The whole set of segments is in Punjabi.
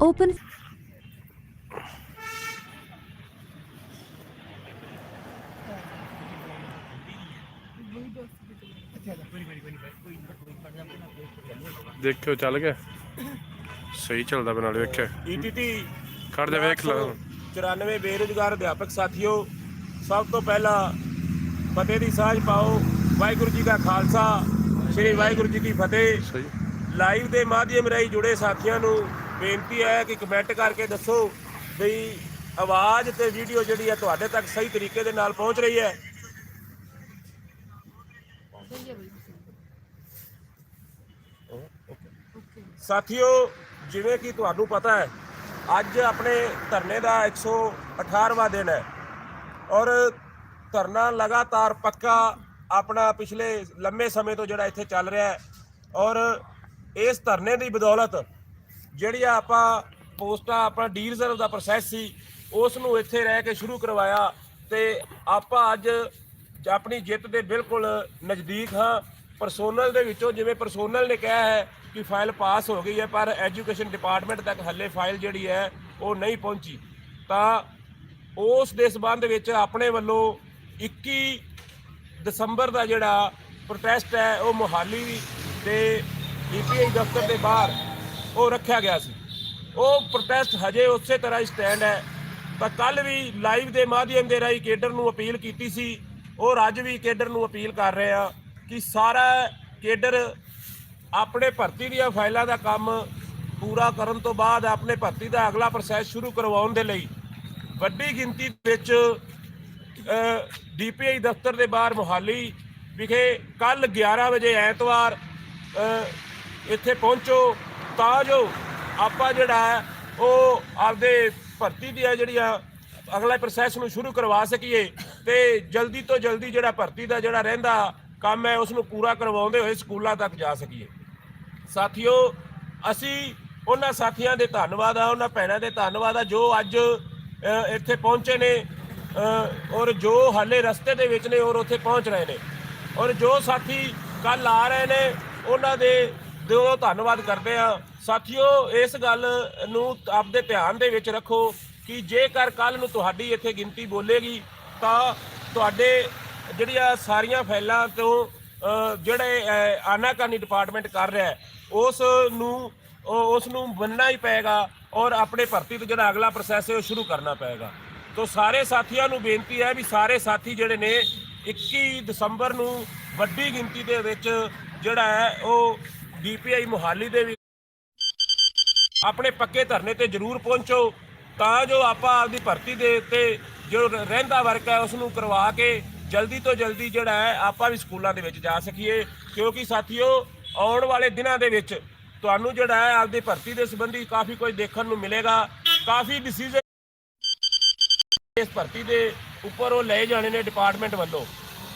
Open. ਦੇਖਿਓ ਚੱਲ ਗਿਆ। ਸਹੀ ਚੱਲਦਾ ਬਣਾ ਲਿਓ ਵੇਖਿਆ ਈਟੀਟੀ ਖੜ ਜਾ ਵੇਖ ਲਾ। 94 ਬੇਰੁਜ਼ਗਾਰ ਅਧਿਆਪਕ ਸਾਥੀਓ ਸਭ ਤੋਂ ਪਹਿਲਾਂ ਫਤਿਹ ਦੀ ਸਾਂਝ ਪਾਓ। ਵਾਹਿਗੁਰੂ ਜੀ ਕਾ ਖਾਲਸਾ ਸ੍ਰੀ ਵਾਹਿਗੁਰੂ ਜੀ ਕੀ ਫਤਿਹ। ਸਹੀ। ਲਾਈਵ ਦੇ ਮਾਧਿਅਮ ਰਾਹੀਂ ਜੁੜੇ ਸਾਥੀਆਂ ਨੂੰ ਬੇਨਤੀ ਹੈ ਕਿ ਕਮੈਂਟ ਕਰਕੇ ਦੱਸੋ ਵੀ ਆਵਾਜ਼ ਤੇ ਵੀਡੀਓ ਜਿਹੜੀ ਹੈ ਤੁਹਾਡੇ ਤੱਕ ਸਹੀ ਤਰੀਕੇ ਦੇ ਨਾਲ ਪਹੁੰਚ ਰਹੀ ਹੈ। ਸਾਥੀਓ, ਜਿਵੇਂ ਕਿ ਤੁਹਾਨੂੰ ਪਤਾ ਹੈ, ਅੱਜ ਆਪਣੇ ਧਰਨੇ ਦਾ 118ਵਾਂ ਦਿਨ ਹੈ ਔਰ ਧਰਨਾ ਲਗਾਤਾਰ ਪੱਕਾ ਆਪਣਾ ਪਿਛਲੇ ਲੰਮੇ ਸਮੇਂ ਤੋਂ ਜਿਹੜਾ ਇੱਥੇ ਚੱਲ ਰਿਹਾ ਹੈ ਔਰ ਇਸ ਧਰਨੇ ਦੀ ਬਦੌਲਤ ਜਿਹੜੀ ਆਪਾਂ ਪੋਸਟਾਂ, ਆਪਣਾ ਡੀ ਰਿਜ਼ਰਵ ਦਾ ਪ੍ਰੋਸੈਸ ਸੀ ਉਸ ਨੂੰ ਇੱਥੇ ਰਹਿ ਕੇ ਸ਼ੁਰੂ ਕਰਵਾਇਆ ਤੇ ਆਪਾਂ ਅੱਜ ਆਪਣੀ ਜਿੱਤ ਦੇ ਬਿਲਕੁਲ ਨਜ਼ਦੀਕ ਹਾਂ। ਪਰਸੋਨਲ ਦੇ ਵਿੱਚੋਂ ਜਿਵੇਂ ਪਰਸੋਨਲ ਨੇ ਕਿਹਾ ਹੈ ਕਿ ਫਾਈਲ ਪਾਸ ਹੋ ਗਈ ਹੈ, ਪਰ ਐਜੂਕੇਸ਼ਨ ਡਿਪਾਰਟਮੈਂਟ ਤੱਕ ਹੱਲੇ ਫਾਈਲ ਜਿਹੜੀ ਹੈ, ਉਹ ਨਹੀਂ ਪਹੁੰਚੀ। ਤਾਂ ਉਸ ਦੇ ਸਬੰਧ ਵਿੱਚ ਆਪਣੇ ਵੱਲੋਂ 21 ਦਸੰਬਰ ਦਾ ਜਿਹੜਾ ਪ੍ਰੋਟੈਸਟ ਹੈ, ਉਹ ਮੁਹਾਲੀ ਤੇ ਈਪੀਆਈ ਦਫ਼ਤਰ ਦੇ ਬਾਹਰ ਉਹ ਰੱਖਿਆ ਗਿਆ ਸੀ। ਉਹ ਪ੍ਰੋਟੈਸਟ ਹਜੇ ਉਸੇ ਤਰ੍ਹਾਂ ਹੀ ਸਟੈਂਡ ਹੈ। ਤਾਂ ਕੱਲ ਵੀ ਲਾਈਵ ਦੇ ਮਾਧਿਅਮ ਦੇ ਰਾਹੀਂ ਕੇਡਰ ਨੂੰ ਅਪੀਲ ਕੀਤੀ ਸੀ। ਔਰ ਅੱਜ ਵੀ ਕੇਡਰ ਨੂੰ ਅਪੀਲ ਕਰ ਰਹੇ ਆ ਕਿ ਸਾਰਾ ਕੇਡਰ ਆਪਣੇ ਭਰਤੀ ਦੀਆਂ ਫਾਈਲਾਂ ਦਾ ਕੰਮ ਪੂਰਾ ਕਰਨ ਤੋਂ ਬਾਅਦ ਆਪਣੇ ਭਰਤੀ ਦਾ ਅਗਲਾ ਪ੍ਰੋਸੈਸ ਸ਼ੁਰੂ ਕਰਵਾਉਣ ਦੇ ਲਈ ਵੱਡੀ ਗਿਣਤੀ ਵਿੱਚ ਡੀਪੀਆਈ ਦਫ਼ਤਰ ਦੇ ਬਾਹਰ ਮੁਹਾਲੀ ਵਿਖੇ ਕੱਲ 11 ਵਜੇ ਐਤਵਾਰ ਇੱਥੇ ਪਹੁੰਚੋ। ਤਾਂ ਜੋ ਆਪਾਂ ਜਿਹੜਾ ਉਹ ਆਪਦੇ ਭਰਤੀ ਦੀਆਂ ਜਿਹੜੀਆਂ ਅਗਲੇ ਪ੍ਰੋਸੈਸ ਨੂੰ ਸ਼ੁਰੂ ਕਰਵਾ ਸਕੀਏ ਤੇ ਜਲਦੀ ਤੋਂ ਜਲਦੀ ਜਿਹੜਾ ਭਰਤੀ ਦਾ ਜਿਹੜਾ ਰਹਿੰਦਾ ਕੰਮ ਹੈ ਉਸ ਨੂੰ ਪੂਰਾ ਕਰਵਾਉਂਦੇ ਹੋਏ ਸਕੂਲਾਂ ਤੱਕ ਜਾ ਸਕੀਏ। ਸਾਥੀਓ, ਅਸੀਂ ਉਹਨਾਂ ਸਾਥੀਆਂ ਦੇ ਧੰਨਵਾਦ ਆ, ਉਹਨਾਂ ਭੈਣਾਂ ਦੇ ਧੰਨਵਾਦ ਆ, ਜੋ ਅੱਜ ਇੱਥੇ ਪਹੁੰਚੇ ਨੇ ਔਰ ਜੋ ਹਾਲੇ ਰਸਤੇ ਦੇ ਵਿੱਚ ਨੇ ਔਰ ਉੱਥੇ ਪਹੁੰਚ ਰਹੇ ਨੇ। ਔਰ ਜੋ ਸਾਥੀ ਕੱਲ ਆ ਰਹੇ ਨੇ, ਉਹਨਾਂ ਦੇ ਦਿਲੋਂ ਧੰਨਵਾਦ ਕਰਦੇ ਆ ਸਾਥੀਓ, ਇਸ ਗੱਲ ਨੂੰ ਆਪਦੇ ਧਿਆਨ ਦੇ ਵਿੱਚ ਰੱਖੋ ਕਿ ਜੇਕਰ ਕੱਲ ਨੂੰ ਤੁਹਾਡੀ ਇੱਥੇ ਗਿਣਤੀ ਬੋਲੇਗੀ, ਤਾਂ ਤੁਹਾਡੇ ਜਿਹੜੀਆਂ ਸਾਰੀਆਂ ਫਾਈਲਾਂ ਤੋਂ ਜਿਹੜੇ ਆਨਾਕਾਨੀ ਡਿਪਾਰਟਮੈਂਟ ਕਰ ਰਿਹਾ ਉਸ ਨੂੰ ਉਸ ਨੂੰ ਮੰਨਣਾ ਹੀ ਪਏਗਾ ਔਰ ਆਪਣੇ ਭਰਤੀ ਤੋਂ ਜਿਹੜਾ ਅਗਲਾ ਪ੍ਰੋਸੈਸ ਹੈ, ਉਹ ਸ਼ੁਰੂ ਕਰਨਾ ਪਏਗਾ। ਤੋਂ ਸਾਰੇ ਸਾਥੀਆਂ ਨੂੰ ਬੇਨਤੀ ਹੈ ਵੀ ਸਾਰੇ ਸਾਥੀ ਜਿਹੜੇ ਨੇ 21 ਦਸੰਬਰ ਨੂੰ ਵੱਡੀ ਗਿਣਤੀ ਦੇ ਵਿੱਚ ਜਿਹੜਾ ਹੈ, ਉਹ ਡੀਪੀਆਈ ਮੁਹਾਲੀ ਦੇ ਵੀ ਆਪਣੇ ਪੱਕੇ ਧਰਨੇ ਤੇ ਜ਼ਰੂਰ ਪਹੁੰਚੋ, ਤਾਂ ਜੋ ਆਪਾਂ ਆਪਦੀ ਭਰਤੀ ਦੇ ਉੱਤੇ ਜੋ ਰਹਿੰਦਾ ਵਰਕ ਹੈ ਉਸ ਨੂੰ ਕਰਵਾ ਕੇ ਜਲਦੀ ਤੋਂ ਜਲਦੀ ਜਿਹੜਾ ਹੈ, ਆਪਾਂ ਵੀ ਸਕੂਲਾਂ ਦੇ ਵਿੱਚ ਜਾ ਸਕੀਏ। ਕਿਉਂਕਿ ਸਾਥੀਓ, ਆਉਣ ਵਾਲੇ ਦਿਨਾਂ ਦੇ ਵਿੱਚ ਤੁਹਾਨੂੰ ਜਿਹੜਾ ਹੈ, ਆਪਦੀ ਭਰਤੀ ਦੇ ਸੰਬੰਧੀ ਕਾਫੀ ਕੁਝ ਦੇਖਣ ਨੂੰ ਮਿਲੇਗਾ। ਕਾਫੀ ਡਿਸੀਜਨ ਇਸ ਭਰਤੀ ਦੇ ਉੱਪਰ ਉਹ ਲਏ ਜਾਣੇ ਨੇ ਡਿਪਾਰਟਮੈਂਟ ਵੱਲੋਂ।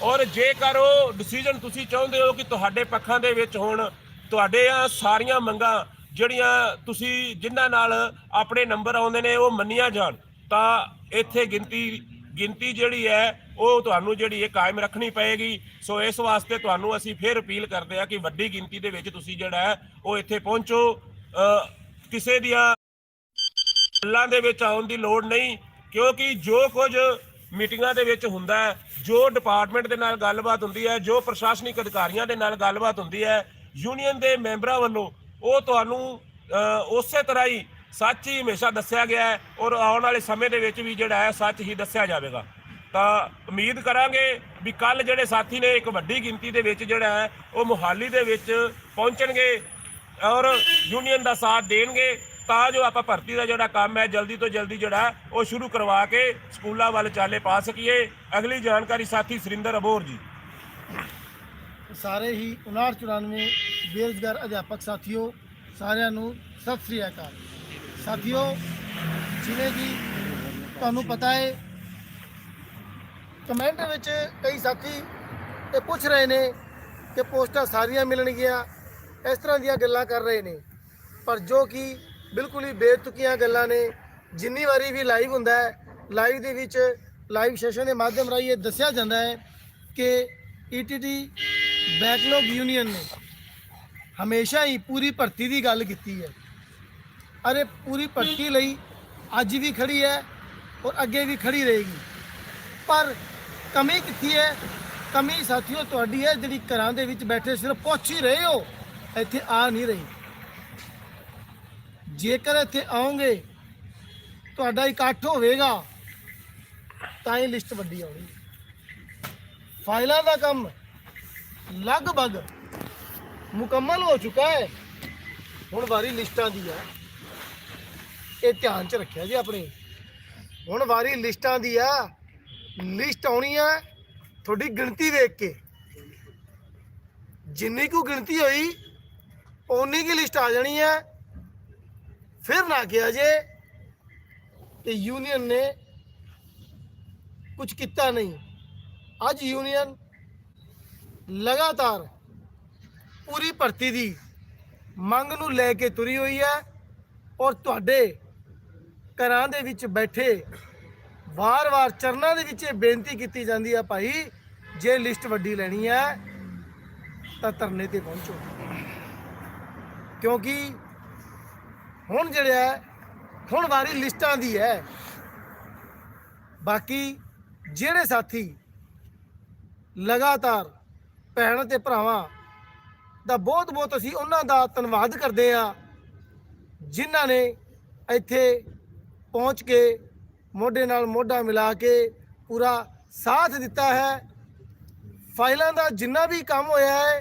ਔਰ ਜੇਕਰ ਉਹ ਡਿਸੀਜਨ ਤੁਸੀਂ ਚਾਹੁੰਦੇ ਹੋ ਕਿ ਤੁਹਾਡੇ ਪੱਖਾਂ ਦੇ ਵਿੱਚ ਹੋਣ ਤੁਹਾਡੇ ਆ ਸਾਰੀਆਂ ਮੰਗਾਂ ਜਿਹੜੀਆਂ ਤੁਸੀਂ ਜਿਨ੍ਹਾਂ ਨਾਲ ਆਪਣੇ ਨੰਬਰ ਆਉਂਦੇ ਨੇ, ਉਹ ਮੰਨੀਆਂ ਜਾਣ। ਤਾਂ ਇੱਥੇ ਗਿਣਤੀ ਗਿਣਤੀ ਜਿਹੜੀ ਹੈ, ਉਹ ਤੁਹਾਨੂੰ ਜਿਹੜੀ ਹੈ ਕਾਇਮ ਰੱਖਣੀ ਪਏਗੀ। ਸੋ ਇਸ ਵਾਸਤੇ ਤੁਹਾਨੂੰ ਅਸੀਂ ਫੇਰ ਅਪੀਲ ਕਰਦੇ ਆ ਕਿ ਵੱਡੀ ਗਿਣਤੀ ਦੇ ਵਿੱਚ ਤੁਸੀਂ ਜਿਹੜਾ ਹੈ, ਉਹ ਇੱਥੇ ਪਹੁੰਚੋ। ਕਿਸੇ ਦੀਆਂ ਗੱਲਾਂ ਦੇ ਵਿੱਚ ਆਉਣ ਦੀ ਲੋੜ ਨਹੀਂ, ਕਿਉਂਕਿ ਜੋ ਕੁਝ ਮੀਟਿੰਗਾਂ ਦੇ ਵਿੱਚ ਹੁੰਦਾ ਹੈ, ਜੋ ਡਿਪਾਰਟਮੈਂਟ ਦੇ ਨਾਲ ਗੱਲਬਾਤ ਹੁੰਦੀ ਹੈ, ਜੋ ਪ੍ਰਸ਼ਾਸਨਿਕ ਅਧਿਕਾਰੀਆਂ ਦੇ ਨਾਲ ਗੱਲਬਾਤ ਹੁੰਦੀ ਹੈ ਯੂਨੀਅਨ ਦੇ ਮੈਂਬਰਾਂ ਵੱਲੋਂ ਉਹ ਤੁਹਾਨੂੰ ਉਸੇ ਤਰ੍ਹਾਂ ਹੀ ਸੱਚ ਹੀ ਹਮੇਸ਼ਾ ਦੱਸਿਆ ਗਿਆ ਹੈ ਔਰ ਆਉਣ ਵਾਲੇ ਸਮੇਂ ਦੇ ਵਿੱਚ ਵੀ ਜਿਹੜਾ ਹੈ ਸੱਚ ਹੀ ਦੱਸਿਆ ਜਾਵੇਗਾ। ਤਾਂ ਉਮੀਦ ਕਰਾਂਗੇ ਵੀ ਕੱਲ ਜਿਹੜੇ ਸਾਥੀ ਨੇ ਇੱਕ ਵੱਡੀ ਗਿਣਤੀ ਦੇ ਵਿੱਚ ਜਿਹੜਾ ਹੈ ਉਹ ਮੁਹਾਲੀ ਦੇ ਵਿੱਚ ਪਹੁੰਚਣਗੇ ਔਰ ਯੂਨੀਅਨ ਦਾ ਸਾਥ ਦੇਣਗੇ, ਤਾਂ ਜੋ ਆਪਾਂ ਭਰਤੀ ਦਾ ਜਿਹੜਾ ਕੰਮ ਹੈ ਜਲਦੀ ਤੋਂ ਜਲਦੀ ਜਿਹੜਾ ਉਹ ਸ਼ੁਰੂ ਕਰਵਾ ਕੇ ਸਕੂਲਾਂ ਵੱਲ ਚਾਲੇ ਪਾ ਸਕੀਏ। ਅਗਲੀ ਜਾਣਕਾਰੀ ਸਾਥੀ ਸੁਰਿੰਦਰ ਅਬੋਰ ਜੀ। ਸਾਰੇ ਹੀ 59 94 ਬੇਰੁਜ਼ਗਾਰ ਅਧਿਆਪਕ ਸਾਥੀਓ, ਸਾਰਿਆਂ ਨੂੰ ਸਤਿ ਸ੍ਰੀ ਅਕਾਲ। ਸਾਥੀਓ, ਜਿਵੇਂ ਕਿ ਤੁਹਾਨੂੰ ਪਤਾ ਹੈ, ਕਮੈਂਟ ਵਿੱਚ ਕਈ ਸਾਥੀ ਇਹ ਪੁੱਛ ਰਹੇ ਨੇ ਕਿ ਪੋਸਟਾਂ ਸਾਰੀਆਂ ਮਿਲਣਗੀਆਂ, ਇਸ ਤਰ੍ਹਾਂ ਦੀਆਂ ਗੱਲਾਂ ਕਰ ਰਹੇ ਨੇ। ਪਰ ਜੋ ਕਿ ਬਿਲਕੁਲ ਹੀ ਬੇਤੁਕੀਆਂ ਗੱਲਾਂ ਨੇ, ਜਿੰਨੀ ਵਾਰੀ ਵੀ ਲਾਈਵ ਹੁੰਦਾ ਹੈ ਲਾਈਵ ਦੇ ਵਿੱਚ ਲਾਈਵ ਸੈਸ਼ਨ ਦੇ ਮਾਧਿਅਮ ਰਾਹੀਂ ਇਹ ਦੱਸਿਆ ਜਾਂਦਾ ਹੈ ਕਿ ਈਟੀਟੀ ਬੈਕਲੌਗ ਯੂਨੀਅਨ ਨੇ ਹਮੇਸ਼ਾ ਹੀ ਪੂਰੀ ਭਰਤੀ ਦੀ ਗੱਲ ਕੀਤੀ ਹੈ। ਅਰੇ ਪੂਰੀ ਭਰਤੀ ਲਈ ਅੱਜ ਵੀ ਖੜੀ ਹੈ ਔਰ ਅੱਗੇ ਵੀ ਖੜੀ ਰਹੇਗੀ। ਪਰ ਕਮੀ ਕਿੱਥੇ ਹੈ? ਕਮੀ ਸਾਥੀਓ ਤੁਹਾਡੀ ਹੈ, ਜਿਹੜੀ ਘਰਾਂ ਦੇ ਵਿੱਚ ਬੈਠੇ ਸਿਰਫ ਪੁੱਛ ਹੀ ਰਹੇ ਹੋ, ਇੱਥੇ ਆ ਨਹੀਂ ਰਹੀ। ਜੇਕਰ ਇੱਥੇ ਆਉਂਗੇ ਤੁਹਾਡਾ ਇਕੱਠ ਹੋਵੇਗਾ, ਤਾਂ ਹੀ ਲਿਸਟ ਵੱਡੀ ਆਉਣੀ। ਫਾਈਲਾਂ ਦਾ ਕੰਮ ਲਗਭਗ ਮੁਕੰਮਲ ਹੋ ਚੁੱਕਾ ਹੈ। ਹੁਣ ਵਾਰੀ ਲਿਸਟਾਂ ਦੀ ਹੈ। ਇਹ ਧਿਆਨ ਚ ਰੱਖਿਆ ਜੀ ਆਪਣੇ। ਹੁਣ ਵਾਰੀ ਲਿਸਟਾਂ ਦੀ ਆ। ਲਿਸਟ ਆਉਣੀ ਆ ਤੁਹਾਡੀ ਗਿਣਤੀ ਵੇਖ ਕੇ। ਜਿੰਨੀ ਕੁ ਗਿਣਤੀ ਹੋਈ, ਓਨੀ ਕੀ ਲਿਸਟ ਆ ਜਾਣੀ ਹੈ ਫਿਰ ਨਾ ਕਿਹਾ ਜੇ ਕਿ ਯੂਨੀਅਨ ਨੇ ਕੁਝ ਕੀਤਾ ਨਹੀਂ। ਅੱਜ ਯੂਨੀਅਨ ਲਗਾਤਾਰ ਪੂਰੀ ਭਰਤੀ ਦੀ ਮੰਗ ਨੂੰ ਲੈ ਕੇ ਤੁਰੀ ਹੋਈ ਹੈ ਔਰ ਤੁਹਾਡੇ ਘਰਾਂ ਦੇ ਵਿੱਚ ਬੈਠੇ ਵਾਰ-ਵਾਰ ਚਰਨਾਂ ਦੇ ਵਿੱਚ ਇਹ ਬੇਨਤੀ ਕੀਤੀ ਜਾਂਦੀ ਹੈ ਭਾਈ, ਜੇ ਲਿਸਟ ਵੱਡੀ ਲੈਣੀ ਹੈ, ਤਾਂ ਧਰਨੇ ਤੇ ਪਹੁੰਚੋ। ਕਿਉਂਕਿ ਹੁਣ ਜਿਹੜਾ ਹੁਣ ਵਾਰੀ ਲਿਸਟਾਂ ਦੀ ਹੈ। ਬਾਕੀ ਜਿਹੜੇ ਸਾਥੀ ਲਗਾਤਾਰ ਭੈਣ ਤੇ ਭਰਾਵਾਂ ਦਾ ਬਹੁਤ ਬਹੁਤ ਅਸੀਂ ਉਹਨਾਂ ਦਾ ਧੰਨਵਾਦ ਕਰਦੇ ਹਾਂ, ਜਿਨ੍ਹਾਂ ਨੇ ਇੱਥੇ ਪਹੁੰਚ ਕੇ ਮੋਢੇ ਨਾਲ ਮੋਢਾ ਮਿਲਾ ਕੇ ਪੂਰਾ ਸਾਥ ਦਿੱਤਾ ਹੈ। ਫਾਈਲਾਂ ਦਾ ਜਿੰਨਾ ਵੀ ਕੰਮ ਹੋਇਆ ਹੈ,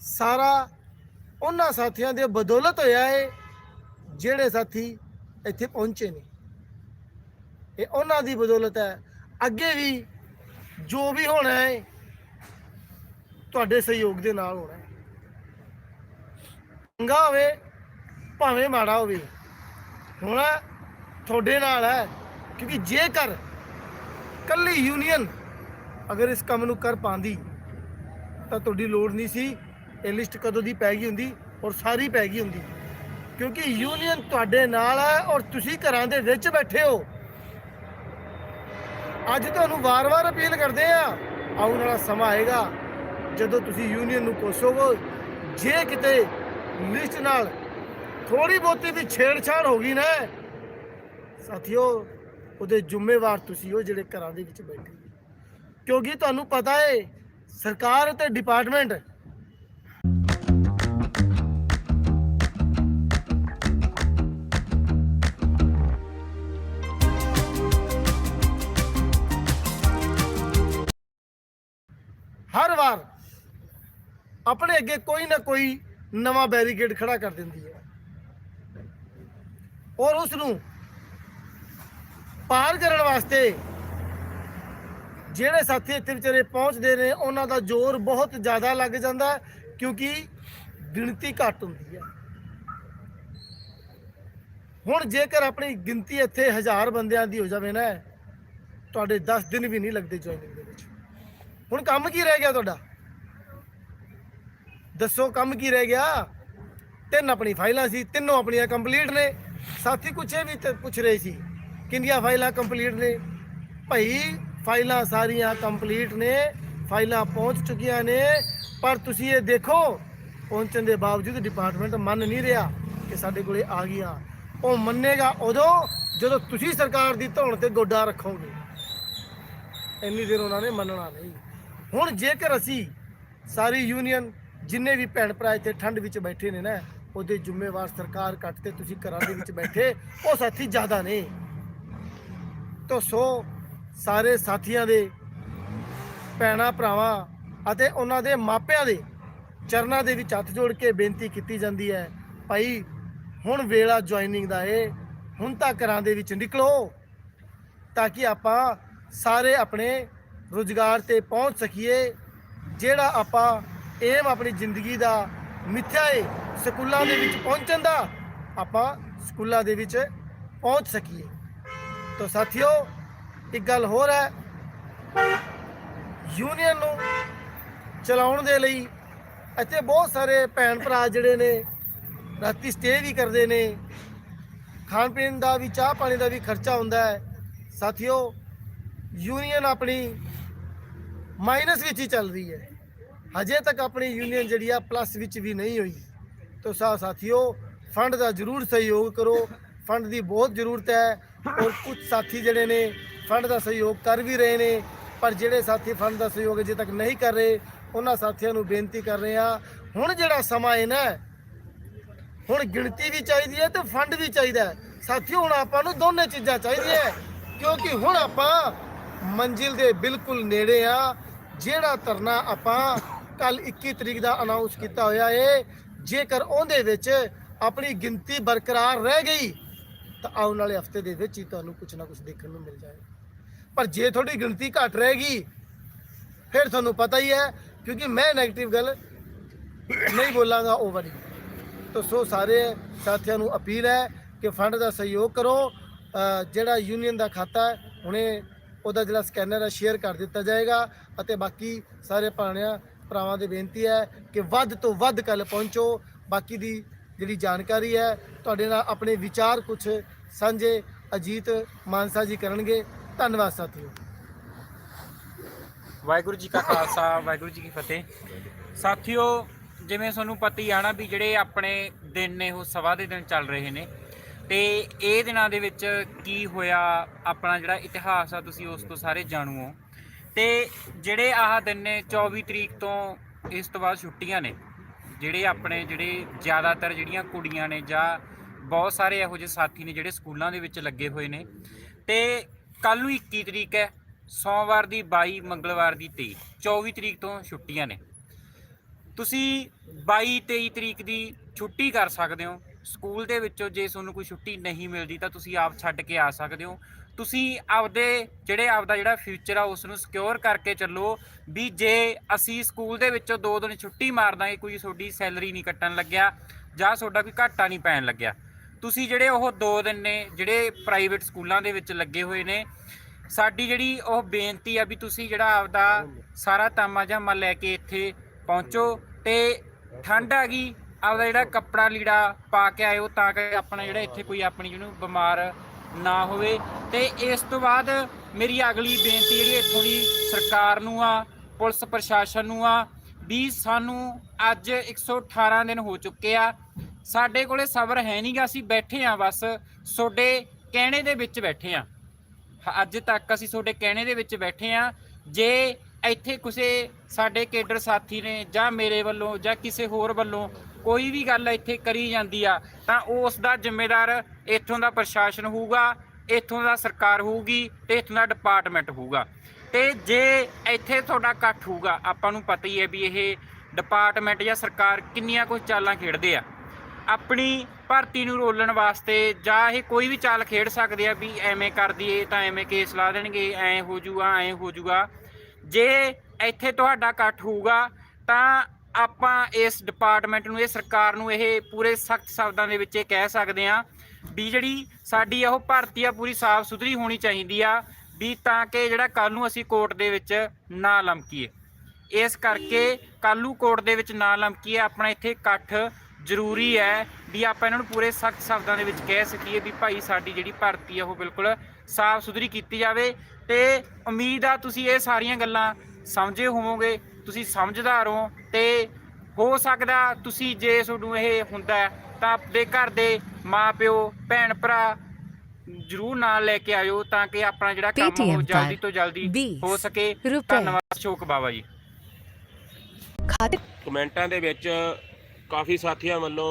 ਸਾਰਾ ਉਹਨਾਂ ਸਾਥੀਆਂ ਦੇ ਬਦੌਲਤ ਹੋਇਆ ਹੈ, ਜਿਹੜੇ ਸਾਥੀ ਇੱਥੇ ਪਹੁੰਚੇ ਨੇ। ਇਹ ਉਹਨਾਂ ਦੀ ਬਦੌਲਤ ਹੈ। ਅੱਗੇ ਵੀ ਜੋ ਵੀ ਹੋਣਾ ਹੈ ਤੁਹਾਡੇ ਸਹਿਯੋਗ ਦੇ ਨਾਲ ਹੋਣਾ ਹੈ। ਚੰਗਾ ਹੋਵੇ, ਭਾਵੇਂ ਮਾੜਾ ਹੋਵੇ। ਹੋਣਾ ਤੁਹਾਡੇ ਨਾਲ ਹੈ, ਕਿਉਂਕਿ ਜੇਕਰ ਕੱਲੀ ਯੂਨੀਅਨ ਅਗਰ ਇਸ ਕੰਮ ਨੂੰ ਕਰ ਪਾਉਂਦੀ, ਤਾਂ ਤੁਹਾਡੀ ਲੋੜ ਨਹੀਂ ਸੀ, ਇਹ ਲਿਸਟ ਕਦੋਂ ਦੀ ਪੈ ਗਈ ਹੁੰਦੀ ਔਰ ਸਾਰੀ ਪੈ ਗਈ ਹੁੰਦੀ। ਕਿਉਂਕਿ ਯੂਨੀਅਨ ਤੁਹਾਡੇ ਨਾਲ ਹੈ ਔਰ ਤੁਸੀਂ ਘਰਾਂ ਦੇ ਵਿੱਚ ਬੈਠੇ ਹੋ। ਅੱਜ ਤੁਹਾਨੂੰ ਵਾਰ-ਵਾਰ ਅਪੀਲ ਕਰਦੇ ਆ ਆਉਣ ਵਾਲਾ ਸਮਾਂ ਆਏਗਾ। ਜਦੋਂ ਤੁਸੀਂ ਯੂਨੀਅਨ ਨੂੰ ਕੋਸੋਗੇ ਜੇ ਕਿਤੇ ਲਿਸਟ ਨਾਲ ਥੋੜੀ ਬਹੁਤੀ ਵੀ ਛੇੜਛਾੜ ਹੋ ਗਈ ਨਾ, ਸਾਥੀਓ, ਉਹਦੇ ਜ਼ਿੰਮੇਵਾਰ ਤੁਸੀਂ ਹੋ ਜਿਹੜੇ ਘਰਾਂ ਦੇ ਵਿੱਚ ਬੈਠੇ। ਕਿਉਂਕਿ ਤੁਹਾਨੂੰ ਪਤਾ ਹੈ ਸਰਕਾਰ ਅਤੇ ਡਿਪਾਰਟਮੈਂਟ ਆਪਣੇ ਅੱਗੇ ਕੋਈ ਨਾ ਕੋਈ ਨਵਾਂ ਬੈਰੀਕੇਡ ਖੜਾ ਕਰ ਦਿੰਦੀ ਹੈ। ਔਰ ਉਸ ਨੂੰ ਪਾਰ ਕਰਨ ਵਾਸਤੇ ਜਿਹੜੇ ਸਾਥੀ ਇੱਥੇ ਵਿਚਾਰੇ ਪਹੁੰਚਦੇ ਨੇ, ਉਹਨਾਂ ਦਾ ਜ਼ੋਰ ਬਹੁਤ ਜ਼ਿਆਦਾ ਲੱਗ ਜਾਂਦਾ ਕਿਉਂਕਿ ਗਿਣਤੀ ਘੱਟ ਹੁੰਦੀ ਹੈ। ਹੁਣ ਜੇਕਰ ਆਪਣੀ ਗਿਣਤੀ ਇੱਥੇ ਹਜ਼ਾਰ ਬੰਦਿਆਂ ਦੀ ਹੋ ਜਾਵੇ ਨਾ, ਤੁਹਾਡੇ 10 ਦਿਨ ਵੀ ਨਹੀਂ ਲੱਗਦੇ ਜੁਆਇਨਿੰਗ ਦੇ ਵਿੱਚ। ਹੁਣ ਕੰਮ ਕੀ ਰਹਿ ਗਿਆ ਤੁਹਾਡਾ? ਦੱਸੋ ਕੰਮ ਕੀ ਰਹਿ ਗਿਆ? ਤਿੰਨ ਆਪਣੀ ਫਾਈਲਾਂ ਸੀ, ਤਿੰਨੋਂ ਆਪਣੀਆਂ ਕੰਪਲੀਟ ਨੇ। ਸਾਥੀ ਕੁਛ ਇਹ ਵੀ ਤੇ ਪੁੱਛ ਰਹੇ ਸੀ, ਕਿੰਨੀਆਂ ਫਾਈਲਾਂ ਕੰਪਲੀਟ ਨੇ? ਭਾਈ, ਫਾਈਲਾਂ ਸਾਰੀਆਂ ਕੰਪਲੀਟ ਨੇ, ਫਾਈਲਾਂ ਪਹੁੰਚ ਚੁੱਕੀਆਂ ਨੇ, ਪਰ ਤੁਸੀਂ ਇਹ ਦੇਖੋ, ਪਹੁੰਚਣ ਦੇ ਬਾਵਜੂਦ ਡਿਪਾਰਟਮੈਂਟ ਮੰਨ ਨਹੀਂ ਰਿਹਾ ਕਿ ਸਾਡੇ ਕੋਲੇ ਆ ਗਿਆ। ਉਹ ਮੰਨੇਗਾ ਉਦੋਂ ਜਦੋਂ ਤੁਸੀਂ ਸਰਕਾਰ ਦੀ ਧੌਣ ਤੇ ਗੋਡਾ ਰੱਖੋਗੇ। ਇੰਨੀ ਦੇਰ ਉਹਨਾਂ ਨੇ ਮੰਨਣਾ ਨਹੀਂ। ਹੁਣ ਜੇਕਰ ਅਸੀਂ ਸਾਰੀ ਯੂਨੀਅਨ ਜਿੰਨੇ ਵੀ ਭੈਣ ਭਰਾ ਇੱਥੇ ਠੰਡ ਵਿੱਚ ਬੈਠੇ ਨੇ ਨਾ, ਉਹਦੇ ਜ਼ਿੰਮੇਵਾਰ ਸਰਕਾਰ ਕੱਟ ਤੇ ਤੁਸੀਂ ਘਰਾਂ ਦੇ ਵਿੱਚ ਬੈਠੇ, ਉਹ ਸਾਥੀ ਜ਼ਿਆਦਾ ਨੇ। ਤੋ ਸੋ ਸਾਰੇ ਸਾਥੀਆਂ ਦੇ, ਭੈਣਾਂ ਭਰਾਵਾਂ ਅਤੇ ਉਹਨਾਂ ਦੇ ਮਾਪਿਆਂ ਦੇ ਚਰਨਾਂ ਦੇ ਵਿੱਚ ਹੱਥ ਜੋੜ ਕੇ ਬੇਨਤੀ ਕੀਤੀ ਜਾਂਦੀ ਹੈ, ਭਾਈ ਹੁਣ ਵੇਲਾ ਜੁਆਇਨਿੰਗ ਦਾ ਏ, ਹੁਣ ਤਾਂ ਘਰਾਂ ਦੇ ਵਿੱਚ ਨਿਕਲੋ, ਤਾਂ ਕਿ ਆਪਾਂ ਸਾਰੇ ਆਪਣੇ ਰੁਜ਼ਗਾਰ ਤੇ ਪਹੁੰਚ ਸਕੀਏ, ਜਿਹੜਾ ਆਪਾਂ ਏਮ ਆਪਣੀ ਜ਼ਿੰਦਗੀ ਦਾ ਮਿੱਥਿਆ ਏ ਸਕੂਲਾਂ ਦੇ ਵਿੱਚ ਪਹੁੰਚਣ ਦਾ ਆਪਾਂ ਸਕੂਲਾਂ ਦੇ ਵਿੱਚ ਪਹੁੰਚ ਸਕੀਏ। ਤਾਂ ਸਾਥੀਓ, ਇੱਕ ਗੱਲ ਹੋਰ ਹੈ, ਯੂਨੀਅਨ ਨੂੰ ਚਲਾਉਣ ਦੇ ਲਈ ਇੱਥੇ ਬਹੁਤ ਸਾਰੇ ਭੈਣ ਭਰਾ ਜਿਹੜੇ ਨੇ, ਰਾਤੀ ਸਟੇ ਵੀ ਕਰਦੇ ਨੇ, ਖਾਣ ਪੀਣ ਦਾ ਵੀ, ਚਾਹ ਪਾਣੀ ਦਾ ਵੀ ਖਰਚਾ ਹੁੰਦਾ ਹੈ। ਸਾਥੀਓ, ਯੂਨੀਅਨ ਆਪਣੀ ਮਾਈਨਸ ਵਿੱਚ ਹੀ ਚੱਲ ਰਹੀ ਹੈ। ਹਜੇ ਤੱਕ ਆਪਣੀ ਯੂਨੀਅਨ ਜਿਹੜੀ ਆ ਪਲੱਸ ਵਿੱਚ ਵੀ ਨਹੀਂ ਹੋਈ। ਤੋ ਸਾ ਸਾਥੀਓ ਫੰਡ ਦਾ ਜ਼ਰੂਰ ਸਹਿਯੋਗ ਕਰੋ। ਫੰਡ ਦੀ ਬਹੁਤ ਜ਼ਰੂਰਤ ਹੈ ਔਰ ਕੁਝ ਸਾਥੀ ਜਿਹੜੇ ਨੇ ਫੰਡ ਦਾ ਸਹਿਯੋਗ ਕਰ ਵੀ ਰਹੇ ਨੇ, ਪਰ ਜਿਹੜੇ ਸਾਥੀ ਫੰਡ ਦਾ ਸਹਿਯੋਗ ਅਜੇ ਤੱਕ ਨਹੀਂ ਕਰ ਰਹੇ, ਉਹਨਾਂ ਸਾਥੀਆਂ ਨੂੰ ਬੇਨਤੀ ਕਰ ਰਹੇ ਆ ਹੁਣ ਜਿਹੜਾ ਸਮਾਂ ਹੈ ਨਾ ਹੁਣ ਗਿਣਤੀ ਵੀ ਚਾਹੀਦੀ ਹੈ ਤੇ ਫੰਡ ਵੀ ਚਾਹੀਦਾ ਹੈ। ਸਾਥੀਓ, ਹੁਣ ਆਪਾਂ ਨੂੰ ਦੋਨੇ ਚੀਜ਼ਾਂ ਚਾਹੀਦੀਆਂ ਕਿਉਂਕਿ ਹੁਣ ਆਪਾਂ ਮੰਜ਼ਿਲ ਦੇ ਬਿਲਕੁਲ ਨੇੜੇ ਆ ਜਿਹੜਾ ਧਰਨਾ ਆਪਾਂ ਕੱਲ 21 ਤਰੀਕ ਦਾ ਅਨਾਉਂਸ ਕੀਤਾ ਹੋਇਆ ਏ। ਜੇਕਰ ਉਹਦੇ ਵਿੱਚ ਆਪਣੀ ਗਿਣਤੀ ਬਰਕਰਾਰ ਰਹਿ ਗਈ, ਤਾਂ ਆਉਣ ਵਾਲੇ ਹਫ਼ਤੇ ਦੇ ਵਿੱਚ ਹੀ ਤੁਹਾਨੂੰ ਕੁਝ ਨਾ ਕੁਝ ਦੇਖਣ ਨੂੰ ਮਿਲ ਜਾਏਗਾ। ਪਰ ਜੇ ਤੁਹਾਡੀ ਗਿਣਤੀ ਘਟ ਰਹੇਗੀ ਫਿਰ ਤੁਹਾਨੂੰ ਪਤਾ ਹੀ ਹੈ, ਕਿਉਂਕਿ ਮੈਂ 네ਗੇਟਿਵ ਗੱਲ ਨਹੀਂ ਬੋਲਾਂਗਾ ਉਹ ਵਾਲੀ। ਤਾਂ ਸੋ ਸਾਰੇ ਸਾਥੀਆਂ ਨੂੰ ਅਪੀਲ ਹੈ ਕਿ ਫੰਡ ਦਾ ਸਹਿਯੋਗ ਕਰੋ। ਜਿਹੜਾ ਯੂਨੀਅਨ ਦਾ ਖਾਤਾ ਹੈ, ਹੁਣੇ ਉਹਦਾ ਜਿਹੜਾ ਸਕੈਨਰ ਹੈ ਸ਼ੇਅਰ ਕਰ ਦਿੱਤਾ ਜਾਏਗਾ ਅਤੇ ਬਾਕੀ ਸਾਰੇ ਭਾਣਿਆਂ ਭਰਾਵਾਂ ਦੇ ਬੇਨਤੀ ਹੈ ਕਿ ਵੱਧ ਤੋਂ ਵੱਧ ਕੱਲ ਪਹੁੰਚੋ। ਬਾਕੀ ਦੀ ਜਿਹੜੀ ਜਾਣਕਾਰੀ ਹੈ, ਤੁਹਾਡੇ ਨਾਲ ਆਪਣੇ ਵਿਚਾਰ ਕੁਝ ਸਾਂਝੇ ਅਜੀਤ ਮਾਨਸਾ ਜੀ ਕਰਨਗੇ। ਧੰਨਵਾਦ ਸਾਥੀਓ। ਵਾਹਿਗੁਰੂ ਜੀ ਕਾ ਖਾਲਸਾ, ਵਾਹਿਗੁਰੂ ਜੀ ਕੀ ਫਤਿਹ। ਸਾਥੀਓ, ਜਿਵੇਂ ਤੁਹਾਨੂੰ ਪਤਾ ਹੀ ਆ ਵੀ ਜਿਹੜੇ ਆਪਣੇ ਦਿਨ ਨੇ, ਉਹ ਸਵਾ ਦੇ ਦਿਨ ਚੱਲ ਰਹੇ ਨੇ। ਤੇ ਇਹ ਦਿਨਾਂ ਦੇ ਵਿੱਚ ਕੀ ਹੋਇਆ, ਆਪਣਾ ਜਿਹੜਾ ਇਤਿਹਾਸ ਆ, ਤੁਸੀਂ ਉਸ ਤੋਂ ਸਾਰੇ ਜਾਣੂ ਹੋ। ਤੇ ਜਿਹੜੇ ਆਹ ਦਿਨ ਨੇ 24 ਤਰੀਕ ਤੋਂ ਇਸ ਤੋਂ ਬਾਅਦ ਛੁੱਟੀਆਂ ਨੇ, ਜਿਹੜੇ ਆਪਣੇ ਜਿਹੜੇ ਜ਼ਿਆਦਾਤਰ ਜਿਹੜੀਆਂ ਕੁੜੀਆਂ ਨੇ ਜਾਂ ਬਹੁਤ ਸਾਰੇ ਇਹੋ ਜਿਹੇ ਸਾਥੀ ਨੇ ਜਿਹੜੇ ਸਕੂਲਾਂ ਦੇ ਵਿੱਚ ਲੱਗੇ ਹੋਏ ਨੇ, ਤੇ ਕੱਲ ਨੂੰ 21 ਤਰੀਕ ਹੈ, ਸੋਮਵਾਰ ਦੀ 22 ਮੰਗਲਵਾਰ ਦੀ 23 24 ਤਰੀਕ ਤੋਂ ਛੁੱਟੀਆਂ ਨੇ। ਤੁਸੀਂ 22 23 ਤਰੀਕ ਦੀ ਛੁੱਟੀ ਕਰ ਸਕਦੇ ਹੋ, ਸਕੂਲ ਦੇ ਵਿੱਚੋਂ ਜੇ ਤੁਹਾਨੂੰ ਕੋਈ ਛੁੱਟੀ ਨਹੀਂ ਮਿਲਦੀ ਤਾਂ ਤੁਸੀਂ ਆਪ ਛੱਡ ਕੇ ਆ ਸਕਦੇ ਹੋ। ਤੁਸੀਂ ਆਪਦੇ, ਜਿਹੜੇ ਆਪਦਾ ਜਿਹੜਾ ਫਿਊਚਰ ਆ ਉਸ ਨੂੰ ਸਿਕਿਉਰ ਕਰਕੇ ਚੱਲੋ ਵੀ ਜੇ ਅਸੀਂ ਸਕੂਲ ਦੇ ਵਿੱਚੋਂ ਦੋ ਦਿਨ ਛੁੱਟੀ ਮਾਰ ਦਾਂਗੇ, ਕੋਈ ਤੁਹਾਡੀ ਸੈਲਰੀ ਨਹੀਂ ਕੱਟਣ ਲੱਗਿਆ ਜਾਂ ਤੁਹਾਡਾ ਕੋਈ ਘਾਟਾ ਨਹੀਂ ਪੈਣ ਲੱਗਿਆ। ਤੁਸੀਂ ਜਿਹੜੇ ਉਹ ਦੋ ਦਿਨ ਨੇ, ਜਿਹੜੇ ਪ੍ਰਾਈਵੇਟ ਸਕੂਲਾਂ ਦੇ ਵਿੱਚ ਲੱਗੇ ਹੋਏ ਨੇ, ਸਾਡੀ ਜਿਹੜੀ ਉਹ ਬੇਨਤੀ ਆ ਵੀ ਤੁਸੀਂ ਜਿਹੜਾ ਆਪਦਾ ਸਾਰਾ ਤਾਮਾ ਜਾਮਾ ਲੈ ਕੇ ਇੱਥੇ ਪਹੁੰਚੋ ਤੇ ਠੰਡ ਆ ਗਈ, ਆਪਦਾ ਜਿਹੜਾ ਕੱਪੜਾ ਲੀੜਾ ਪਾ ਕੇ ਆਇਓ ਤਾਂ ਕਿ ਆਪਣਾ ਜਿਹੜਾ ਇੱਥੇ ਕੋਈ ਆਪਣੀ ਜਿਹਨੂੰ ਬਿਮਾਰ ਨਾ ਹੋਵੇ ਤੇ ਇਸ ਤੋਂ ਬਾਅਦ ਮੇਰੀ ਅਗਲੀ ਬੇਨਤੀ ਜਿਹੜੀ ਇੱਥੋਂ ਦੀ ਸਰਕਾਰ ਨੂੰ ਆ, ਪੁਲਿਸ ਪ੍ਰਸ਼ਾਸਨ ਨੂੰ ਆ, ਵੀ ਸਾਨੂੰ ਅੱਜ 118 ਦਿਨ ਹੋ ਚੁੱਕੇ ਆ। ਸਾਡੇ ਕੋਲੇ ਸਬਰ ਹੈ ਨਹੀਂਗਾ ਅਸੀਂ ਬੈਠੇ ਆ ਬਸ, ਤੁਹਾਡੇ ਕਹਿਣੇ ਦੇ ਵਿੱਚ ਬੈਠੇ ਆ। ਅੱਜ ਤੱਕ ਅਸੀਂ ਤੁਹਾਡੇ ਕਹਿਣੇ ਦੇ ਵਿੱਚ ਬੈਠੇ ਆ। ਜੇ ਇੱਥੇ ਕਿਸੇ ਸਾਡੇ ਕੇਡਰ ਸਾਥੀ ਨੇ ਜਾਂ ਮੇਰੇ ਵੱਲੋਂ ਜਾਂ ਕਿਸੇ ਹੋਰ ਵੱਲੋਂ ਕੋਈ ਵੀ ਗੱਲ ਇੱਥੇ ਕਰੀ ਜਾਂਦੀ ਆ, ਤਾਂ ਉਸ ਦਾ ਜ਼ਿੰਮੇਦਾਰ ਇੱਥੋਂ ਦਾ ਪ੍ਰਸ਼ਾਸਨ ਹੋਊਗਾ, ਇੱਥੋਂ ਦਾ ਸਰਕਾਰ ਹੋਊਗੀ ਤੇ ਇੱਥੋਂ ਦਾ ਡਿਪਾਰਟਮੈਂਟ ਹੋਊਗਾ। ਤੇ ਜੇ ਇੱਥੇ ਤੁਹਾਡਾ ਇਕੱਠ ਹੋਊਗਾ, ਆਪਾਂ ਨੂੰ ਪਤਾ ਹੀ ਹੈ ਵੀ ਇਹ ਡਿਪਾਰਟਮੈਂਟ ਜਾਂ ਸਰਕਾਰ ਕਿੰਨੀਆਂ ਕੁਝ ਚਾਲਾਂ ਖੇਡਦੇ ਆ। ਆਪਣੀ ਭਰਤੀ ਨੂੰ ਰੋਲਣ ਵਾਸਤੇ ਜਾਂ ਇਹ ਕੋਈ ਵੀ ਚਾਲ ਖੇਡ ਸਕਦੇ ਆ ਵੀ ਐਵੇਂ ਕਰ ਦਈਏ ਤਾਂ ਐਵੇਂ ਕੇਸ ਲਾ ਦੇਣਗੇ, ਐ ਹੋ ਜੂਗਾ ਐ ਹੋ ਜੂਗਾ ਜੇ ਇੱਥੇ ਤੁਹਾਡਾ ਇਕੱਠ ਹੋਊਗਾ, ਤਾਂ ਆਪਾਂ ਇਸ ਡਿਪਾਰਟਮੈਂਟ ਨੂੰ ਇਹ ਸਰਕਾਰ ਨੂੰ ਇਹ ਪੂਰੇ ਸਖਤ ਸ਼ਬਦਾਂ ਦੇ ਵਿੱਚ ਇਹ ਕਹਿ ਸਕਦੇ ਆ ਵੀ ਜਿਹੜੀ ਸਾਡੀ ਉਹ ਭਰਤੀ ਆ, ਪੂਰੀ ਸਾਫ਼ ਸੁਥਰੀ ਹੋਣੀ ਚਾਹੀਦੀ ਆ, ਵੀ ਤਾਂ ਕਿ ਜਿਹੜਾ ਕੱਲ ਨੂੰ ਅਸੀਂ ਕੋਰਟ ਦੇ ਵਿੱਚ ਨਾ ਲਮਕੀਏ। ਇਸ ਕਰਕੇ ਕਾਲੂ ਕੋਰਟ ਦੇ ਵਿੱਚ ਨਾ ਲਮਕੀਏ, ਆਪਣਾ ਇੱਥੇ ਇਕੱਠ ਜ਼ਰੂਰੀ ਹੈ ਵੀ ਆਪਾਂ ਇਹਨਾਂ ਨੂੰ ਪੂਰੇ ਸਖਤ ਸ਼ਬਦਾਂ ਦੇ ਵਿੱਚ ਕਹਿ ਸਕੀਏ ਵੀ ਭਾਈ ਸਾਡੀ ਜਿਹੜੀ ਭਰਤੀ ਹੈ ਉਹ ਬਿਲਕੁਲ ਸਾਫ਼ ਸੁਥਰੀ ਕੀਤੀ ਜਾਵੇ ਤੇ ਉਮੀਦ ਆ ਤੁਸੀਂ ਇਹ ਸਾਰੀਆਂ ਗੱਲਾਂ ਸਮਝੇ ਹੋਵੋਗੇ ਤੁਸੀਂ ਸਮਝਦਾਰ ਹੋ ਤੇ ਹੋ ਸਕਦਾ ਤੁਸੀਂ ਜੇ ਤੁਹਾਨੂੰ ਇਹ ਹੁੰਦਾ ਹੈ, ਤਾਂ ਆਪਣੇ ਘਰ ਦੇ ਮਾਪਿਓ ਭੈਣ ਭਰਾ ਜਰੂਰ ਨਾਲ ਲੈ ਕੇ ਆਇਓ ਤਾਂ ਕਿ ਆਪਣਾ ਜਿਹੜਾ ਕੰਮ PTM ਜਲਦੀ ਤੋਂ ਜਲਦੀ ਹੋ ਸਕੇ। ਧੰਨਵਾਦ ਸ਼ੋਕ ਬਾਬਾ ਜੀ ਖਾਤੇ ਕਮੈਂਟਾਂ ਦੇ ਵਿੱਚ ਕਾਫੀ ਸਾਥੀਆਂ ਵੱਲੋਂ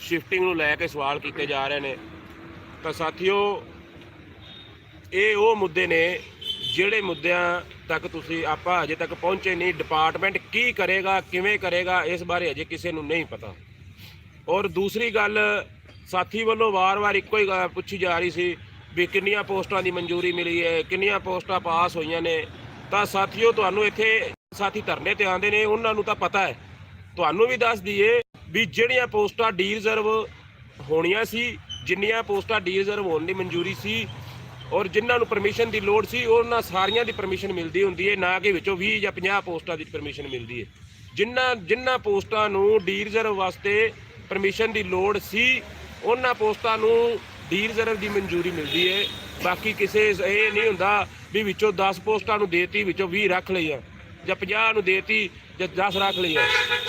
ਸ਼ਿਫਟਿੰਗ ਨੂੰ ਲੈ ਕੇ ਸਵਾਲ ਕੀਤੇ ਜਾ ਰਹੇ ਨੇ। ਤਾਂ ਸਾਥੀਓ, ਇਹ ਉਹ ਮੁੱਦੇ ਨੇ ਜਿਹੜੇ ਮੁੱਦਿਆਂ ਤੱਕ ਤੁਸੀਂ ਆਪਾਂ ਅਜੇ ਤੱਕ ਪਹੁੰਚੇ ਨਹੀਂ। ਡਿਪਾਰਟਮੈਂਟ ਕੀ ਕਰੇਗਾ, ਕਿਵੇਂ ਕਰੇਗਾ, ਇਸ ਬਾਰੇ ਅਜੇ ਕਿਸੇ ਨੂੰ ਨਹੀਂ ਪਤਾ। ਔਰ ਦੂਸਰੀ ਗੱਲ, ਸਾਥੀ ਵੱਲੋਂ ਵਾਰ-ਵਾਰ ਇੱਕੋ ਹੀ ਗੱਲ ਪੁੱਛੀ ਜਾ ਰਹੀ ਸੀ ਵੀ ਕਿੰਨੀਆਂ ਪੋਸਟਾਂ ਦੀ ਮਨਜ਼ੂਰੀ ਮਿਲੀ ਹੈ, ਕਿੰਨੀਆਂ ਪੋਸਟਾਂ ਪਾਸ ਹੋਈਆਂ ਨੇ। ਤਾਂ ਸਾਥੀਓ, ਤੁਹਾਨੂੰ ਇੱਥੇ ਸਾਥੀ ਧਰਨੇ ਤੇ ਆਉਂਦੇ ਨੇ, ਉਹਨਾਂ ਨੂੰ ਤਾਂ ਪਤਾ ਹੈ ਤੁਹਾਨੂੰ ਵੀ ਦੱਸ ਦਈਏ ਵੀ ਜਿਹੜੀਆਂ ਪੋਸਟਾਂ ਡੀ ਰਿਜ਼ਰਵ ਹੋਣੀਆਂ ਸੀ, ਜਿੰਨੀਆਂ ਪੋਸਟਾਂ ਡੀ ਰਿਜ਼ਰਵ ਹੋਣ ਦੀ ਮਨਜ਼ੂਰੀ ਸੀ ਔਰ ਜਿਨ੍ਹਾਂ ਨੂੰ ਪਰਮਿਸ਼ਨ ਦੀ ਲੋੜ ਸੀ, ਉਹਨਾਂ ਸਾਰੀਆਂ ਦੀ ਪਰਮਿਸ਼ਨ ਮਿਲਦੀ ਹੁੰਦੀ ਹੈ, ਨਾ ਕਿ ਵਿੱਚੋਂ 20 ਜਾਂ 50 ਪੋਸਟਾਂ ਦੀ ਪਰਮਿਸ਼ਨ ਮਿਲਦੀ ਹੈ। ਜਿਨ੍ਹਾਂ ਜਿਨ੍ਹਾਂ ਪੋਸਟਾਂ ਨੂੰ ਡੀ ਰਿਜ਼ਰਵ ਵਾਸਤੇ ਪਰਮਿਸ਼ਨ ਦੀ ਲੋੜ ਸੀ, ਉਹਨਾਂ ਪੋਸਟਾਂ ਨੂੰ ਡੀ ਰਿਜ਼ਰਵ ਦੀ ਮਨਜ਼ੂਰੀ ਮਿਲਦੀ ਹੈ। ਬਾਕੀ ਕਿਸੇ ਇਹ ਨਹੀਂ ਹੁੰਦਾ ਵੀ ਵਿੱਚੋਂ 10 ਪੋਸਟਾਂ ਨੂੰ ਦੇਤੀ, ਵਿੱਚੋਂ 20 ਰੱਖ ਲਈਆਂ ਜਾਂ 50 ਨੂੰ ਦੇਤੀ ਜਾਂ 10 ਰੱਖ ਲਈਏ।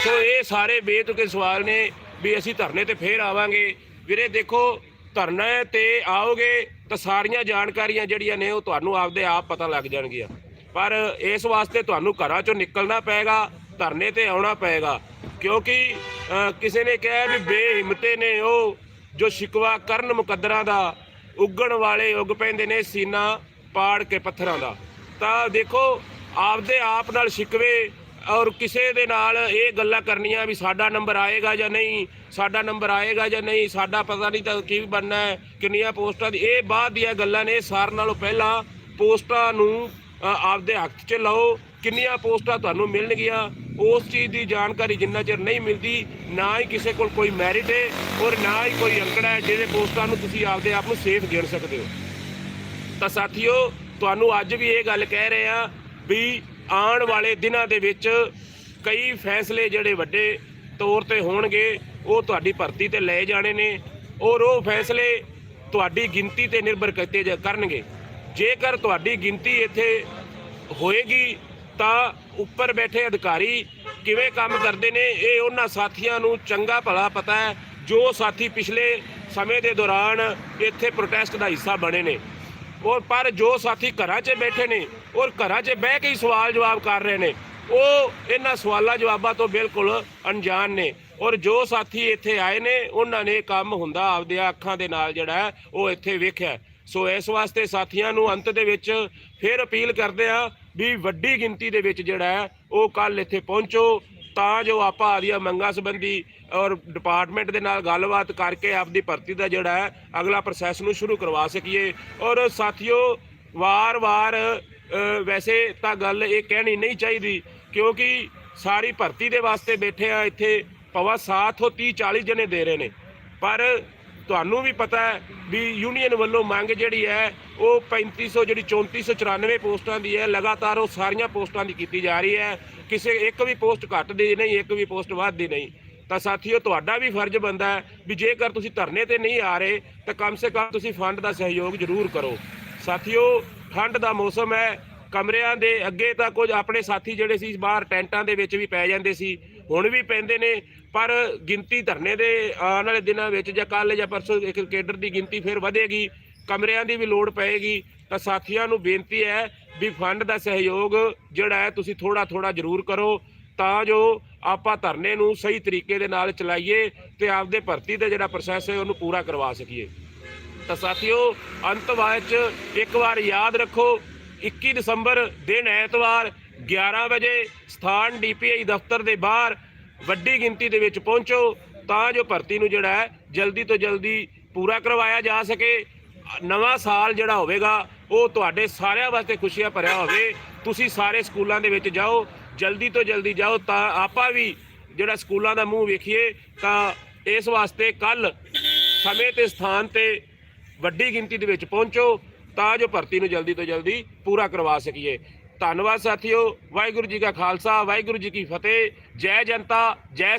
ਸੋ ਇਹ ਸਾਰੇ ਬੇਤੁਕੇ ਸਵਾਲ ਨੇ ਵੀ ਅਸੀਂ ਧਰਨੇ ਤੇ ਫੇਰ ਆਵਾਂਗੇ। ਵੀਰੇ ਦੇਖੋ, ਧਰਨੇ ਤੇ ਆਓਗੇ ਤਾਂ ਸਾਰੀਆਂ ਜਾਣਕਾਰੀਆਂ ਜਿਹੜੀਆਂ ਨੇ ਉਹ ਤੁਹਾਨੂੰ ਆਪਦੇ ਆਪ ਪਤਾ ਲੱਗ ਜਾਣਗੀਆਂ। ਪਰ ਇਸ ਵਾਸਤੇ ਤੁਹਾਨੂੰ ਘਰਾਂ ਚੋਂ ਨਿਕਲਣਾ ਪਏਗਾ, ਧਰਨੇ ਤੇ ਆਉਣਾ ਪਏਗਾ। ਕਿਉਂਕਿ ਕਿਸੇ ਨੇ ਕਿਹਾ ਵੀ ਬੇਹਿੰਮਤੇ ਨੇ ਉਹ ਜੋ ਸ਼ਿਕਵਾ ਕਰਨ ਮੁਕੱਦਰਾਂ ਦਾ, ਉੱਗਣ ਵਾਲੇ ਉੱਗ ਪੈਂਦੇ ਨੇ ਸੀਨਾ ਪਾੜ ਕੇ ਪੱਥਰਾਂ ਦਾ। ਤਾਂ ਦੇਖੋ, ਆਪਦੇ ਆਪ ਨਾਲ ਸ਼ਿਕਵੇ ਔਰ ਕਿਸੇ ਦੇ ਨਾਲ ਇਹ ਗੱਲਾਂ ਕਰਨੀਆਂ ਵੀ ਸਾਡਾ ਨੰਬਰ ਆਏਗਾ ਜਾਂ ਨਹੀਂ, ਸਾਡਾ ਨੰਬਰ ਆਏਗਾ ਜਾਂ ਨਹੀਂ, ਸਾਡਾ ਪਤਾ ਨਹੀਂ ਤਾਂ ਕੀ ਬਣਨਾ ਹੈ, ਕਿੰਨੀਆਂ ਪੋਸਟਾਂ ਦੀ ਇਹ ਬਾਅਦ ਦੀਆਂ ਗੱਲਾਂ ਨੇ, ਸਾਰ ਨਾਲੋਂ ਪਹਿਲਾਂ ਪੋਸਟਾਂ ਨੂੰ ਆਪਦੇ ਹੱਥ 'ਚ ਲਓ, ਕਿੰਨੀਆਂ ਪੋਸਟਾਂ ਤੁਹਾਨੂੰ ਮਿਲਣਗੀਆਂ, ਉਸ ਚੀਜ਼ ਦੀ ਜਾਣਕਾਰੀ ਜਿੰਨਾ ਚਿਰ ਨਹੀਂ ਮਿਲਦੀ, ਨਾ ਹੀ ਕਿਸੇ ਕੋਲ ਕੋਈ ਮੈਰਿਟ ਹੈ ਔਰ ਨਾ ਹੀ ਕੋਈ ਅੰਕੜਾ ਹੈ ਜਿਹਦੇ ਪੋਸਟਾਂ ਨੂੰ ਤੁਸੀਂ ਆਪਦੇ ਆਪ ਨੂੰ ਸੇਫ ਗਿਣ ਸਕਦੇ ਹੋ। ਤਾਂ ਸਾਥੀਓ, ਤੁਹਾਨੂੰ ਅੱਜ ਵੀ ਇਹ ਗੱਲ ਕਹਿ ਰਹੇ ਆ ਵੀ ਆਉਣ ਵਾਲੇ ਦਿਨਾਂ ਦੇ ਵਿੱਚ ਕਈ ਫੈਸਲੇ ਜਿਹੜੇ ਵੱਡੇ ਤੌਰ ਤੇ ਹੋਣਗੇ, ਉਹ ਤੁਹਾਡੀ ਭਰਤੀ ਤੇ ਲਏ ਜਾਣੇ ਨੇ ਔਰ ਉਹ ਫੈਸਲੇ ਤੁਹਾਡੀ ਗਿਣਤੀ ਤੇ ਨਿਰਭਰ ਕੀਤੇ ਜਾ- ਕਰਨਗੇ। ਜੇਕਰ ਤੁਹਾਡੀ ਗਿਣਤੀ ਇੱਥੇ ਹੋਏਗੀ, ਤਾਂ ਉੱਪਰ ਬੈਠੇ ਅਧਿਕਾਰੀ ਕਿਵੇਂ ਕੰਮ ਕਰਦੇ ਨੇ, ਇਹ ਉਹਨਾਂ ਸਾਥੀਆਂ ਨੂੰ ਚੰਗਾ ਭਲਾ ਪਤਾ ਹੈ, ਜੋ ਸਾਥੀ ਪਿਛਲੇ ਸਮੇਂ ਦੇ ਦੌਰਾਨ ਇੱਥੇ ਪ੍ਰੋਟੈਸਟ ਦਾ ਹਿੱਸਾ ਬਣੇ ਨੇ। ਔਰ ਪਰ ਜੋ ਸਾਥੀ ਘਰਾਂ 'ਚ ਬੈਠੇ ਨੇ ਔਰ ਘਰਾਂ 'ਚ ਬਹਿ ਕੇ ਹੀ ਸਵਾਲ ਜਵਾਬ ਕਰ ਰਹੇ ਨੇ ਉਹ ਇਹਨਾਂ ਸਵਾਲਾਂ ਜਵਾਬਾਂ ਤੋਂ ਬਿਲਕੁਲ ਅਣਜਾਣ ਨੇ। ਔਰ ਜੋ ਸਾਥੀ ਇੱਥੇ ਆਏ ਨੇ ਉਹਨਾਂ ਨੇ ਕੰਮ ਹੁੰਦਾ ਆਪਦੇ ਅੱਖਾਂ ਦੇ ਨਾਲ ਜਿਹੜਾ ਉਹ ਇੱਥੇ ਵੇਖਿਆ। ਸੋ ਇਸ ਵਾਸਤੇ ਸਾਥੀਆਂ ਨੂੰ ਅੰਤ ਦੇ ਵਿੱਚ ਫਿਰ ਅਪੀਲ ਕਰਦੇ ਆ ਵੀ ਵੱਡੀ ਗਿਣਤੀ ਦੇ ਵਿੱਚ ਜਿਹੜਾ ਹੈ, ਉਹ ਕੱਲ ਇੱਥੇ ਪਹੁੰਚੋ। ਤਾਂ ਜੋ ਆਪਾਂ ਆਦੀਆਂ ਮੰਗਾਂ ਸੰਬੰਧੀ ਔਰ ਡਿਪਾਰਟਮੈਂਟ ਦੇ ਨਾਲ ਗੱਲਬਾਤ ਕਰਕੇ ਆਪਦੀ ਭਰਤੀ ਦਾ ਜਿਹੜਾ ਹੈ, ਅਗਲਾ ਪ੍ਰੋਸੈਸ ਨੂੰ ਸ਼ੁਰੂ ਕਰਵਾ ਸਕੀਏ। ਔਰ ਸਾਥੀਓ, ਵਾਰ-ਵਾਰ ਵੈਸੇ ਤਾਂ ਗੱਲ ਇਹ ਕਹਿਣੀ ਨਹੀਂ ਚਾਹੀਦੀ, ਕਿਉਂਕਿ ਸਾਰੀ ਭਰਤੀ ਦੇ ਵਾਸਤੇ ਬੈਠੇ ਆ ਇੱਥੇ, ਪਵਾ ਸਾਥ ਉਹ 30 40 ਜਣੇ ਦੇ ਰਹੇ ਨੇ। ਪਰ ਤੁਹਾਨੂੰ ਵੀ ਪਤਾ ਹੈ ਵੀ ਯੂਨੀਅਨ ਵੱਲੋਂ ਮੰਗ ਜਿਹੜੀ ਹੈ, ਉਹ 3500 ਜਿਹੜੀ 3494 ਪੋਸਟਾਂ ਦੀ ਹੈ, ਲਗਾਤਾਰ ਉਹ ਸਾਰੀਆਂ ਪੋਸਟਾਂ ਦੀ ਕੀਤੀ ਜਾ ਰਹੀ ਹੈ। ਕਿਸੇ ਇੱਕ ਵੀ ਪੋਸਟ ਘੱਟ ਦੀ ਨਹੀਂ, ਇੱਕ ਵੀ ਪੋਸਟ ਵੱਧ ਦੀ ਨਹੀਂ। ਤਾਂ ਸਾਥੀਓ, ਤੁਹਾਡਾ ਵੀ ਫਰਜ਼ ਬਣਦਾ ਹੈ ਵੀ ਜੇਕਰ ਤੁਸੀਂ ਧਰਨੇ ਤੇ ਨਹੀਂ ਆ ਰਹੇ, ਤਾਂ ਕਮ ਸੇ ਕਮ ਤੁਸੀਂ ਫੰਡ ਦਾ ਸਹਿਯੋਗ ਜ਼ਰੂਰ ਕਰੋ। ਸਾਥੀਓ, ਠੰਡ ਦਾ ਮੌਸਮ ਹੈ, ਕਮਰਿਆਂ ਦੇ ਅੱਗੇ ਤਾਂ ਕੁਝ ਆਪਣੇ ਸਾਥੀ ਜਿਹੜੇ ਸੀ, ਬਾਹਰ ਟੈਂਟਾਂ ਦੇ ਵਿੱਚ ਵੀ ਪੈ ਜਾਂਦੇ ਸੀ, ਹੁਣ ਵੀ ਪੈਂਦੇ ਨੇ, ਪਰ ਗਿਣਤੀ ਧਰਨੇ ਦੇ ਆਉਣ ਵਾਲੇ ਦਿਨਾਂ ਵਿੱਚ ਜਾਂ ਕੱਲ ਜਾਂ ਪਰਸੋਂ ਇੱਕ ਕੇਡਰ ਦੀ ਗਿਣਤੀ ਫਿਰ ਵਧੇਗੀ, ਕਮਰਿਆਂ ਦੀ ਵੀ ਲੋੜ ਪਏਗੀ, ਤਾਂ ਸਾਥੀਆਂ ਨੂੰ ਬੇਨਤੀ ਹੈ ਵੀ ਫੰਡ ਦਾ ਸਹਿਯੋਗ ਜਿਹੜਾ ਹੈ, ਤੁਸੀਂ ਥੋੜਾ ਥੋੜਾ ਜ਼ਰੂਰ ਕਰੋ ਤਾਂ ਜੋ ਆਪਾਂ ਧਰਨੇ ਨੂੰ ਸਹੀ ਤਰੀਕੇ ਦੇ ਨਾਲ ਚਲਾਈਏ ਤੇ ਆਪਦੇ ਭਰਤੀ ਦਾ ਜਿਹੜਾ ਪ੍ਰੋਸੈਸ ਹੈ ਉਹਨੂੰ ਪੂਰਾ ਕਰਵਾ ਸਕੀਏ। ਤਾਂ ਸਾਥੀਓ, ਅੰਤ ਵਿੱਚ ਇੱਕ ਵਾਰ ਯਾਦ ਰੱਖੋ 21 ਦਸੰਬਰ ਦਿਨ ਐਤਵਾਰ 11 ਵਜੇ ਸਥਾਨ ਡੀਪੀਆਈ ਦਫ਼ਤਰ ਦੇ ਬਾਹਰ ਵੱਡੀ ਗਿਣਤੀ ਦੇ ਵਿੱਚ ਪਹੁੰਚੋ, ਤਾਂ ਜੋ ਭਰਤੀ ਨੂੰ ਜਿਹੜਾ ਹੈ ਜਲਦੀ ਤੋਂ ਜਲਦੀ ਪੂਰਾ ਕਰਵਾਇਆ ਜਾ ਸਕੇ। ਨਵਾਂ ਸਾਲ ਜਿਹੜਾ ਹੋਵੇਗਾ, ਉਹ ਤੁਹਾਡੇ ਸਾਰਿਆਂ ਵਾਸਤੇ ਖੁਸ਼ੀਆਂ ਭਰਿਆ ਹੋਵੇ। ਤੁਸੀਂ ਸਾਰੇ ਸਕੂਲਾਂ ਦੇ ਵਿੱਚ ਜਾਓ ਜਲਦੀ ਤੋਂ ਜਲਦੀ ਜਾਓ ਤਾਂ ਆਪਾਂ ਵੀ ਜਿਹੜਾ ਸਕੂਲਾਂ ਦਾ ਮੂੰਹ ਵੇਖੀਏ ਤਾਂ ਇਸ ਵਾਸਤੇ ਕੱਲ ਸਮੇਂ ਤੇ ਸਥਾਨ ਤੇ ਵੱਡੀ ਗਿਣਤੀ ਦੇ ਵਿੱਚ ਪਹੁੰਚੋ ਤਾਂ ਜੋ ਭਰਤੀ ਨੂੰ ਜਲਦੀ ਤੋਂ ਜਲਦੀ ਪੂਰਾ ਕਰਵਾ ਸਕੀਏ। ਧੰਨਵਾਦ ਸਾਥੀਓ, ਵਾਹਿਗੁਰੂ ਜੀ ਕਾ ਖਾਲਸਾ, ਵਾਹਿਗੁਰੂ ਜੀ ਕੀ ਫਤਿਹ, ਜੈ ਜਨਤਾ, ਜੈ